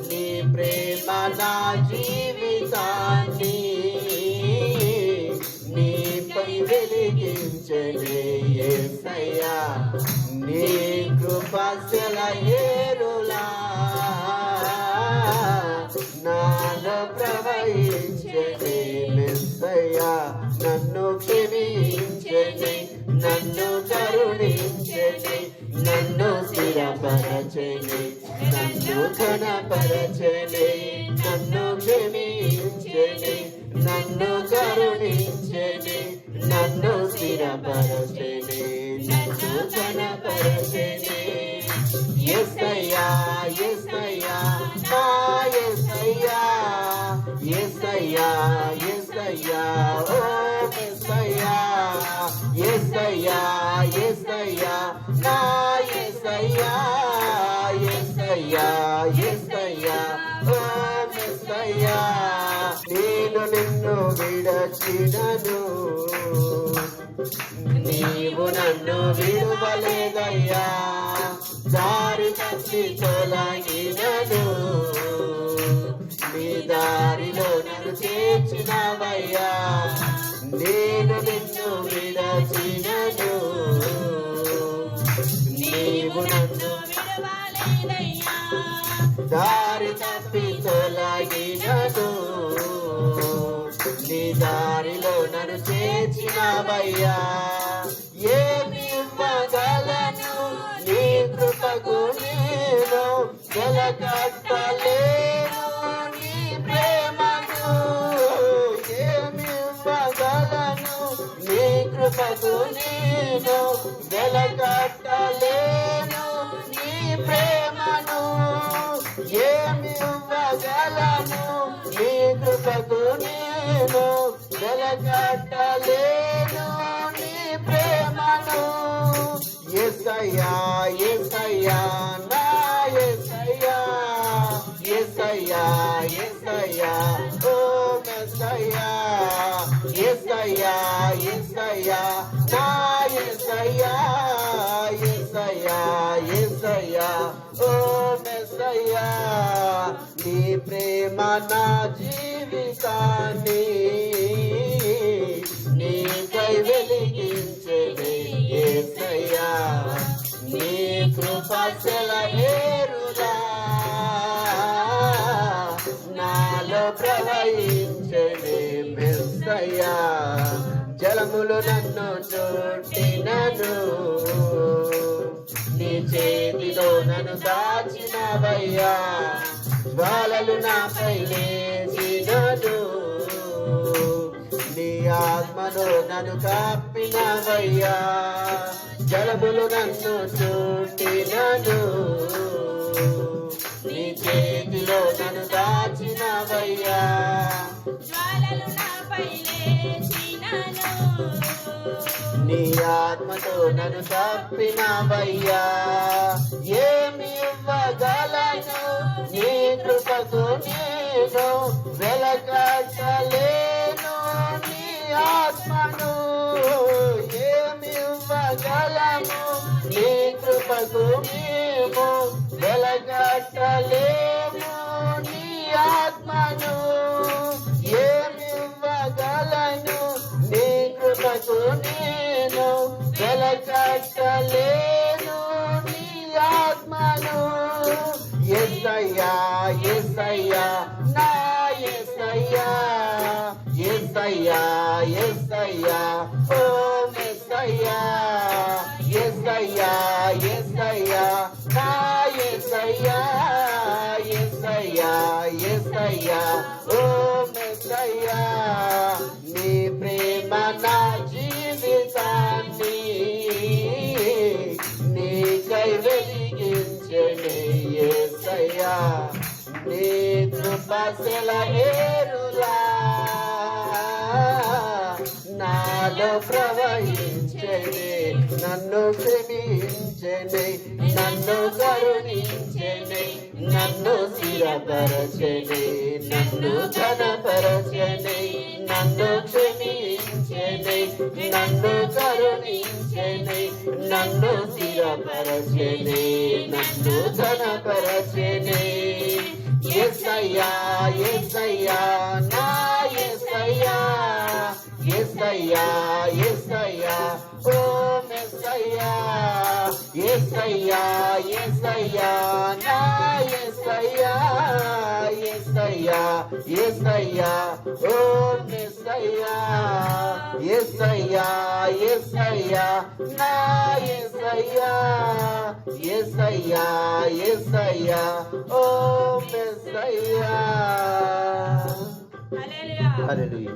నీ ప్రేమ నా జీవితాన్ని నీపై వెలిగించలే యేసయ్యా నీ కృప ఏరులా. నాలో ప్రవహించలే మెస్సయ్యా నన్ను స్థిరపరచని నన్ను కనపరచని నన్ను క్షమించని నన్ను కరుణించని నన్ను స్థిరపరచని నన్ను కనపరచని ఎస్ అయ్యా ఘనపరచని ఎస్సయ్యా ఎస్సయ్యా నా ఎస్సయ్యా ఎస్సయ్యా ఎస్సయ్యా ఓ ఎస్ అయ్యా. ఎస్ అయ్యా. నేను నిన్ను విడచినను. నీవు నన్ను విడవలేదయ్యా. దారి తప్పి తొలగినను. నీ దారిలో నన్ను చేర్చినవయ్యా నేను నిన్ను విడచినను. నీవు నన్ను విడవలేదయ్యా. దారి తప్పి దారిలో నన్ను చేర్చినవయ్యా. ఏమి ఇవ్వగలను? నీ కృపకు నేను వెలకట్టలేను. నీ ప్రేమను ఏమి ఇవ్వగలను? నీ కృపకు నేను వెలకట్టలేను వెలకట్టలేను నీ ప్రేమను. ఎసయ్యా ఎసయ్యా నా ఎసయ్యా ఎసయ్యా ఎసయ్యా ఓ మెసయ్యా ఎసయ్యా ఎసయ్యా నా ఎసయ్యా ఎసయ్యా ఎసయ్యా ఓ మెసయ్యా నీ ప్రేమ నా జీవితాన్ని నీకై వెలిగించలే ఏసయ్యా. నీ కృపచల సెలయేరులా నాలో ప్రవహించలే మెస్సయ్యా జలములు నన్ను చుట్టినను. నీ చేతిలో నన్ను దాచినవయ్యా. జ్వాలలు నాపై లేచి ఆత్మలో నన్ను కప్పినవయ్యా జలములు నన్ను చుట్టినను నీ చేతిలో నన్ను దాచినవయ్యా జ్వాలలు నీ ఆత్మతో నన్ను తప్పినవయ్యా ఏమి ఇవ్వగలను? నీ కృపకు నేను వెలకట్టలేను ఆత్మను ఏమి ఇవ్వగలను నీ కృపకు మేము వెలకట్టలేము నీ ఆత్మను ఏమి నీ కృపకు నేను వెలకట్టలేను నీ ఆత్మను ఎస్సయ్యా ఎస్సయ్యా నా ఎస్సయ్యా. ఎస్సయ్యా ఎస్సయ్యా ఓ మెస్సయ్యా ఎస్సయ్యా ఎస్సయ్యా నా ఎస్సయ్యా ఎస్సయ్యా ఎస్సయ్యా ఓ మెస్సయ్యా నీ ప్రేమ నా జీవితాన్ని నీకై వెలిగించని యేసయ్యా నీ కృప సెలయేరులా ప్రవహించని నన్ను క్షమించని నన్ను కరుణించని నన్ను స్థిరపరచని నన్ను ఘనపరచని నన్ను క్షమించని నన్ను కరుణించని నన్ను స్థిరపరచని నన్ను ఘనపరచని ఎస్ అయ్యా నా ఎస్ అయ్యా. ఏసయ్యా ఏసయ్యా ఓ మెస్సయ్యా ఏసయ్యా ఏసయ్యా నా ఏసయ్యా ఏసయ్యా ఏసయ్యా ఓ మెస్సయ్యా ఏసయ్యా ఏసయ్యా నా ఏసయ్యా ఏసయ్యా ఏసయ్యా ఓ మెస్సయ్యా. హల్లెలూయా. హల్లెలూయా.